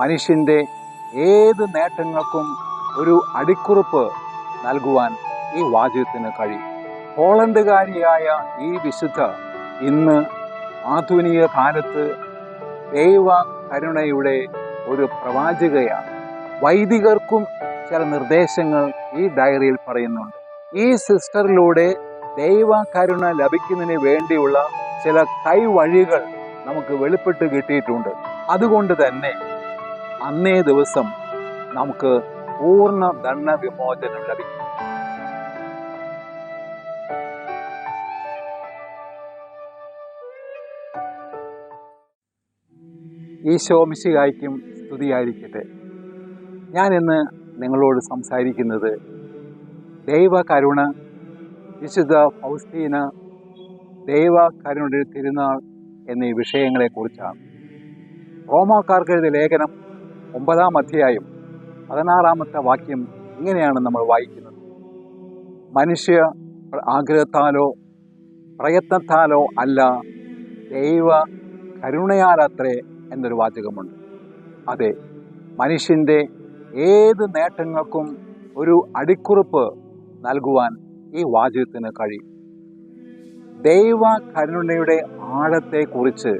മനുഷ്യന്റെ ഏത് നേട്ടങ്ങൾക്കും ഒരു അടിക്കുറിപ്പ് നൽകുവാൻ ഈ വാചകത്തിന് കഴിയും. പോളണ്ടുകാരിയായ ഈ വിശുദ്ധ ഇന്ന് ആധുനിക കാലത്ത് ദൈവ കരുണയുടെ ഒരു പ്രവാചകയാണ്. വൈദികർക്കും ചില നിർദ്ദേശങ്ങൾ ഈ ഡയറിയിൽ പറയുന്നുണ്ട്. ഈ സിസ്റ്ററിലൂടെ ദൈവ കരുണ ലഭിക്കുന്നതിന് വേണ്ടിയുള്ള ചില കൈവഴികൾ നമുക്ക് വെളിപ്പെട്ട് കിട്ടിയിട്ടുണ്ട്. അതുകൊണ്ട് തന്നെ അന്നേ ദിവസം നമുക്ക് പൂർണ ദണ്ഡ വിമോചനം ലഭിക്കും. ഈശോ മിശികായ്ക്കും സ്തുതിയായിരിക്കട്ടെ. ഞാൻ ഇന്ന് നിങ്ങളോട് സംസാരിക്കുന്നത് ദൈവ കരുണ വിശുദ്ധ ഫൗസ്തീന ദൈവ കരുണയുടെ തിരുനാൾ എന്നീ വിഷയങ്ങളെക്കുറിച്ചാണ്. റോമാക്കാർക്ക് എഴുതിയ ലേഖനം ഒമ്പതാം അധ്യായം പതിനാറാമത്തെ വാക്യം ഇങ്ങനെയാണ് നമ്മൾ വായിക്കുന്നത്. മനുഷ്യ ആഗ്രഹത്താലോ പ്രയത്നത്താലോ അല്ല ദൈവ കരുണയാലത്രേ എന്നൊരു വാചകമുണ്ട്. അതെ മനുഷ്യന്റെ ഏത് നേട്ടങ്ങൾക്കും ഒരു അടിക്കുറിപ്പ് നൽകുവാൻ ഈ വാചകത്തിന് കഴിയും. ദൈവ കരുണയുടെ ആഴത്തെക്കുറിച്ച്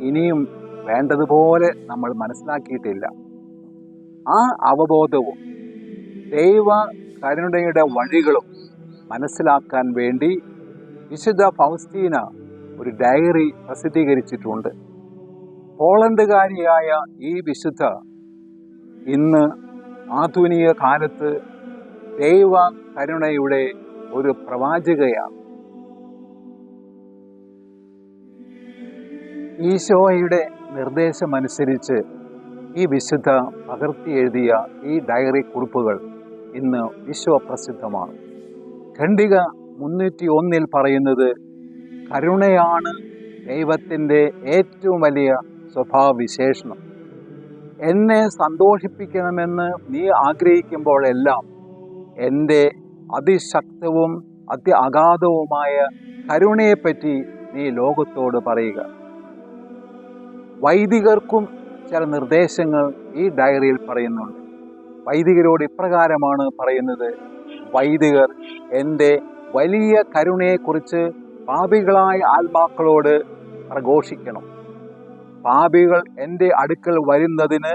ഇനിയും വേണ്ടതുപോലെ നമ്മൾ മനസ്സിലാക്കിയിട്ടില്ല. ആ അവബോധവും ദൈവ കരുണയുടെ വഴികളും മനസ്സിലാക്കാൻ വേണ്ടി വിശുദ്ധ ഫൗസ്തീന ഒരു ഡയറി പ്രസിദ്ധീകരിച്ചിട്ടുണ്ട്. പോളണ്ടുകാരിയായ ഈ വിശുദ്ധ ഇന്ന് ആധുനിക കാലത്ത് ദൈവ കരുണയുടെ ഒരു പ്രവാചകയാണ്. ഈശോയുടെ നിർദ്ദേശമനുസരിച്ച് ഈ വിശുദ്ധ പകർത്തി എഴുതിയ ഈ ഡയറി കുറിപ്പുകൾ ഇന്ന് വിശ്വപ്രസിദ്ധമാണ്. ഖണ്ഡിക മുന്നൂറ്റി ഒന്നിൽ പറയുന്നത് കരുണയാണ് ദൈവത്തിന്റെ ഏറ്റവും വലിയ സ്വഭാവവിശേഷണം. എന്നെ സന്തോഷിപ്പിക്കണമെന്ന് നീ ആഗ്രഹിക്കുമ്പോഴെല്ലാം എന്റെ അതിശക്തവും അതി അഗാധവുമായ കരുണയെപ്പറ്റി നീ ലോകത്തോട് പറയുക. വൈദികർക്കും ചില നിർദ്ദേശങ്ങൾ ഈ ഡയറിയിൽ പറയുന്നുണ്ട്. വൈദികരോട് ഇപ്രകാരമാണ് പറയുന്നത്. വൈദികർ എന്റെ വലിയ കരുണയെക്കുറിച്ച് പാപികളായ ആത്മാക്കളോട് പ്രഘോഷിക്കണം. പാപികൾ എന്റെ അടുക്കൽ വരുന്നതിന്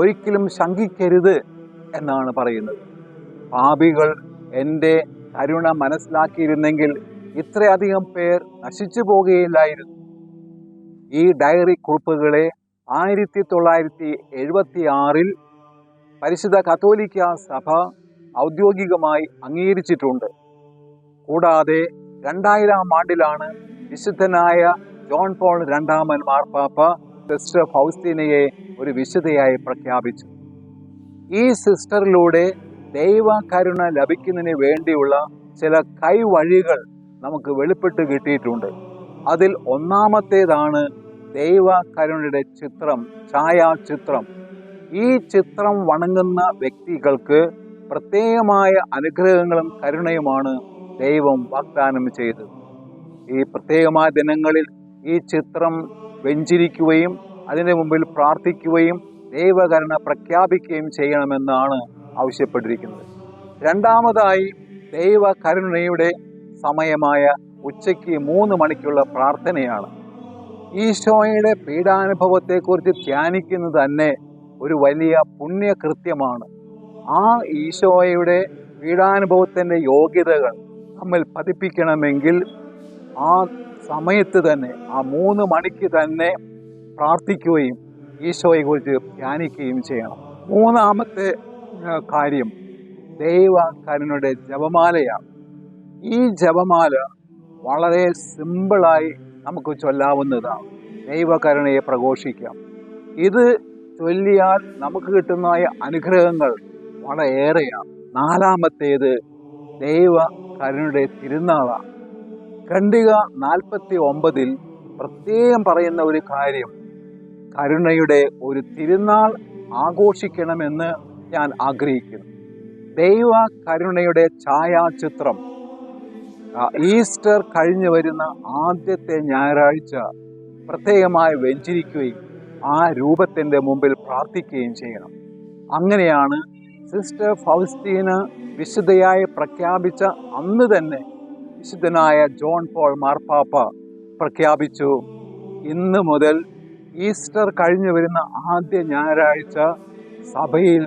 ഒരിക്കലും ശങ്കിക്കരുത് എന്നാണ് പറയുന്നത്. പാപികൾ എന്റെ കരുണ മനസ്സിലാക്കിയിരുന്നെങ്കിൽ ഇത്രയധികം പേർ നശിച്ചു പോകുകയില്ലായിരുന്നു ഈ ഡയറി കുറിപ്പുകളെ ആയിരത്തി തൊള്ളായിരത്തി എഴുപത്തി ആറിൽ പരിശുദ്ധ കത്തോലിക്ക സഭ ഔദ്യോഗികമായി അംഗീകരിച്ചിട്ടുണ്ട്. കൂടാതെ രണ്ടായിരം ആണ്ടിലാണ് വിശുദ്ധനായ ജോൺ പോൾ രണ്ടാമൻ മാർപ്പാപ്പ സിസ്റ്റർ ഫൗസ്തീനയെ ഒരു വിശുദ്ധയായി പ്രഖ്യാപിച്ചു ഈ സിസ്റ്ററിലൂടെ ദൈവ കരുണ ലഭിക്കുന്നതിന് വേണ്ടിയുള്ള ചില കൈവഴികൾ നമുക്ക് വെളിപ്പെട്ട് കിട്ടിയിട്ടുണ്ട്. അതിൽ ഒന്നാമത്തേതാണ് ദൈവ കരുണയുടെ ചിത്രം ഛായാചിത്രം. ഈ ചിത്രം വണങ്ങുന്ന വ്യക്തികൾക്ക് പ്രത്യേകമായ അനുഗ്രഹങ്ങളും കരുണയുമാണ് ദൈവം വാഗ്ദാനം ചെയ്തത്. ഈ പ്രത്യേകമായ ദിനങ്ങളിൽ ഈ ചിത്രം വെഞ്ചിരിക്കുകയും അതിന്റെ മുമ്പിൽ പ്രാർത്ഥിക്കുകയും ദൈവകരുണ പ്രഖ്യാപിക്കുകയും ചെയ്യണമെന്നാണ് ആവശ്യപ്പെട്ടിരിക്കുന്നത്. രണ്ടാമതായി ദൈവകരുണയുടെ സമയമായ ഉച്ചയ്ക്ക് മൂന്ന് മണിക്കുള്ള പ്രാർത്ഥനയാണ്. ഈശോയുടെ പീഡാനുഭവത്തെക്കുറിച്ച് ധ്യാനിക്കുന്നത് തന്നെ ഒരു വലിയ പുണ്യകൃത്യമാണ്. ആ ഈശോയുടെ പീഡാനുഭവത്തിന്റെ യോഗ്യതകൾ നമ്മൾ പതിപ്പിക്കണമെങ്കിൽ ആ സമയത്ത് തന്നെ ആ മൂന്ന് മണിക്ക് തന്നെ പ്രാർത്ഥിക്കുകയും ഈശോയെ ഈശോയെക്കുറിച്ച് ധ്യാനിക്കുകയും ചെയ്യണം. മൂന്നാമത്തെ കാര്യം ദൈവ കരുണയുടെ ജപമാലയാണ്. ഈ ജപമാല വളരെ സിമ്പിളായി നമുക്ക് ചൊല്ലാവുന്നതാണ്. ദൈവകരുണയെ പ്രഘോഷിക്കാം. ഇത് ചൊല്ലിയാൽ നമുക്ക് കിട്ടുന്ന അനുഗ്രഹങ്ങൾ വളരെയേറെയാണ്. നാലാമത്തേത് ദൈവ കരുണയുടെ തിരുനാളാണ്. ഖണ്ഡിക നാൽപ്പത്തി ഒമ്പതിൽ പ്രത്യേകം പറയുന്ന ഒരു കാര്യം കരുണയുടെ ഒരു തിരുനാൾ ആഘോഷിക്കണമെന്ന് ഞാൻ ആഗ്രഹിക്കുന്നു. ദൈവ കരുണയുടെ ഛായാചിത്രം ഈസ്റ്റർ കഴിഞ്ഞു വരുന്ന ആദ്യത്തെ ഞായറാഴ്ച പ്രത്യേകമായി വെഞ്ചിരിക്കുകയും ആ രൂപത്തിന്റെ മുമ്പിൽ പ്രാർത്ഥിക്കുകയും ചെയ്യണം. അങ്ങനെയാണ് സിസ്റ്റർ ഫൗസ്റ്റീന് വിശുദ്ധയായി പ്രഖ്യാപിച്ച അന്ന് തന്നെ വിശുദ്ധനായ ജോൺ പോൾ മാർപ്പാപ്പ പ്രഖ്യാപിച്ചു. ഇന്ന് മുതൽ ഈസ്റ്റർ കഴിഞ്ഞു വരുന്ന ആദ്യ ഞായറാഴ്ച സഭയിൽ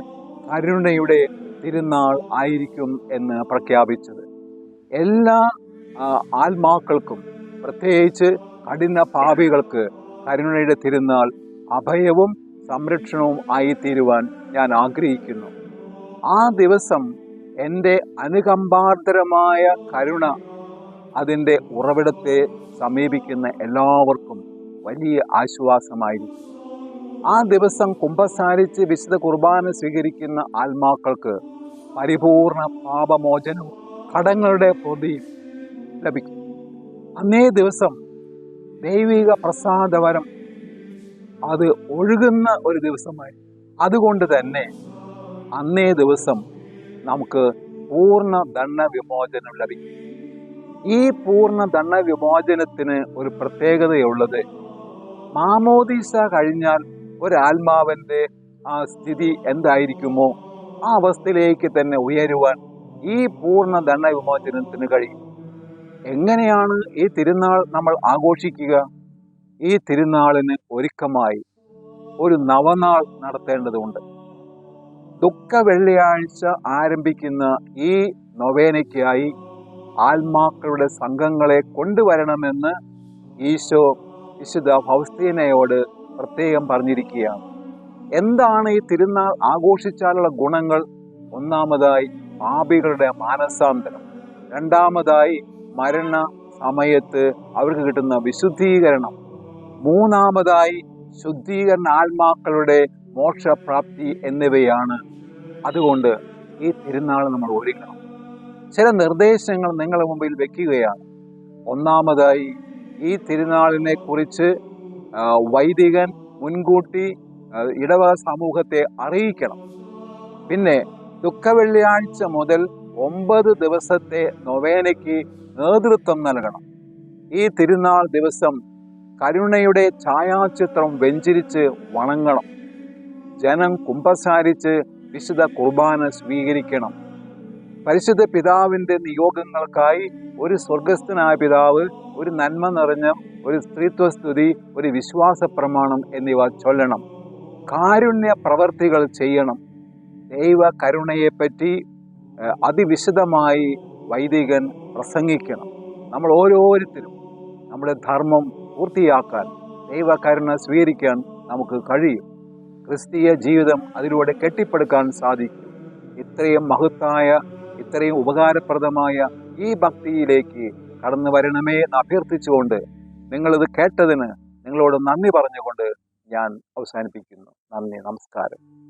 കരുണയുടെ തിരുനാൾ ആയിരിക്കും എന്ന് പ്രഖ്യാപിച്ചത്. എല്ലാ ആത്മാക്കൾക്കും പ്രത്യേകിച്ച് കഠിന പാപികൾക്ക് കരുണയുടെ തിരുന്നാൾ അഭയവും സംരക്ഷണവും ആയിത്തീരുവാൻ ഞാൻ ആഗ്രഹിക്കുന്നു. ആ ദിവസം എന്റെ അനുകമ്പാർദ്ദരമായ കരുണ അതിന്റെ ഉറവിടത്തെ സമീപിക്കുന്ന എല്ലാവർക്കും വലിയ ആശ്വാസമായിരിക്കും. ആ ദിവസം കുംഭസാരിച്ച് വിശുദ്ധ കുർബാന സ്വീകരിക്കുന്ന ആത്മാക്കൾക്ക് പരിപൂർണ പാപമോചനവും കടങ്ങളുടെ പൊതിയും ലഭിക്കും. അന്നേ ദിവസം ദൈവിക പ്രസാദവരം അത് ഒഴുകുന്ന ഒരു ദിവസമായി. അതുകൊണ്ട് തന്നെ അന്നേ ദിവസം നമുക്ക് പൂർണ ദണ്ണ വിമോചനം ലഭിക്കും. ഈ പൂർണ ദണ്ണ വിമോചനത്തിന് ഒരു പ്രത്യേകതയുള്ളത് മാമോദീസ കഴിഞ്ഞാൽ ഒരാത്മാവിന്റെ ആ സ്ഥിതി എന്തായിരിക്കുമോ? ആ അവസ്ഥയിലേക്ക് തന്നെ ഉയരുവാൻ ഈ പൂർണ ദണ്ഡ വിമോചനത്തിന് കഴിയും. എങ്ങനെയാണ് ഈ തിരുനാൾ നമ്മൾ ആഘോഷിക്കുക? ഈ തിരുനാളിന് ഒരുക്കമായി ഒരു നവനാൾ നടത്തേണ്ടതുണ്ട്. ദുഃഖ വെള്ളിയാഴ്ച ആരംഭിക്കുന്ന ഈ നൊവേനയ്ക്കായി ആത്മാക്കളുടെ സംഘങ്ങളെ കൊണ്ടുവരണമെന്ന് ഈശോ വിശുദ്ധ ഫൗസ്തീനയോട് പ്രത്യേകം പറഞ്ഞിരിക്കുകയാണ്. എന്താണ് ഈ തിരുനാൾ ആഘോഷിച്ചാലുള്ള ഗുണങ്ങൾ? ഒന്നാമതായി പാപികളുടെ മാനസാന്തരം. രണ്ടാമതായി മരണ സമയത്ത് അവർക്ക് കിട്ടുന്ന വിശുദ്ധീകരണം. മൂന്നാമതായി ശുദ്ധീകരണ ആത്മാക്കളുടെ മോക്ഷപ്രാപ്തി എന്നിവയാണ്. അതുകൊണ്ട് ഈ തിരുനാൾ നമ്മൾ ഒരുക്കണം. ചില നിർദ്ദേശങ്ങൾ നിങ്ങളുടെ മുമ്പിൽ വെക്കുകയാണ്. ഒന്നാമതായി ഈ തിരുനാളിനെ കുറിച്ച് വൈദികൻ മുൻകൂട്ടി ഇടവക സമൂഹത്തെ അറിയിക്കണം. പിന്നെ ദുഃഖവെള്ളിയാഴ്ച മുതൽ ഒമ്പത് ദിവസത്തെ നൊവേനയ്ക്ക് നേതൃത്വം നൽകണം. ഈ തിരുനാൾ ദിവസം കരുണയുടെ ഛായാചിത്രം വെഞ്ചിരിച്ച് വണങ്ങണം. ജനം കുമ്പസാരിച്ച് വിശുദ്ധ കുർബാന സ്വീകരിക്കണം. പരിശുദ്ധ പിതാവിന്റെ നിയോഗങ്ങൾക്കായി ഒരു സ്വർഗസ്ഥനായ പിതാവ് ഒരു നന്മ നിറഞ്ഞ ഒരു സ്ത്രീത്വസ്തുതി ഒരു വിശ്വാസ പ്രമാണം എന്നിവ ചൊല്ലണം. കാരുണ്യ പ്രവർത്തികൾ ചെയ്യണം. ദൈവ കരുണയെപ്പറ്റി അതിവിശദമായി വൈദികൻ പ്രസംഗിക്കണം. നമ്മൾ ഓരോരുത്തരും നമ്മുടെ ധർമ്മം പൂർത്തിയാക്കാൻ ദൈവ കരുണ സ്വീകരിക്കാൻ നമുക്ക് കഴിയും. ക്രിസ്തീയ ജീവിതം അതിലൂടെ കെട്ടിപ്പടുക്കാൻ സാധിക്കും. ഇത്രയും മഹത്തായ ഇത്രയും ഉപകാരപ്രദമായ ഈ ഭക്തിയിലേക്ക് കടന്നു വരണമേ എന്ന് അഭ്യർത്ഥിച്ചുകൊണ്ട് നിങ്ങളിത് കേട്ടതിന് നിങ്ങളോട് നന്ദി പറഞ്ഞുകൊണ്ട് ഞാൻ അവസാനിപ്പിക്കുന്നു. നന്ദി നമസ്കാരം.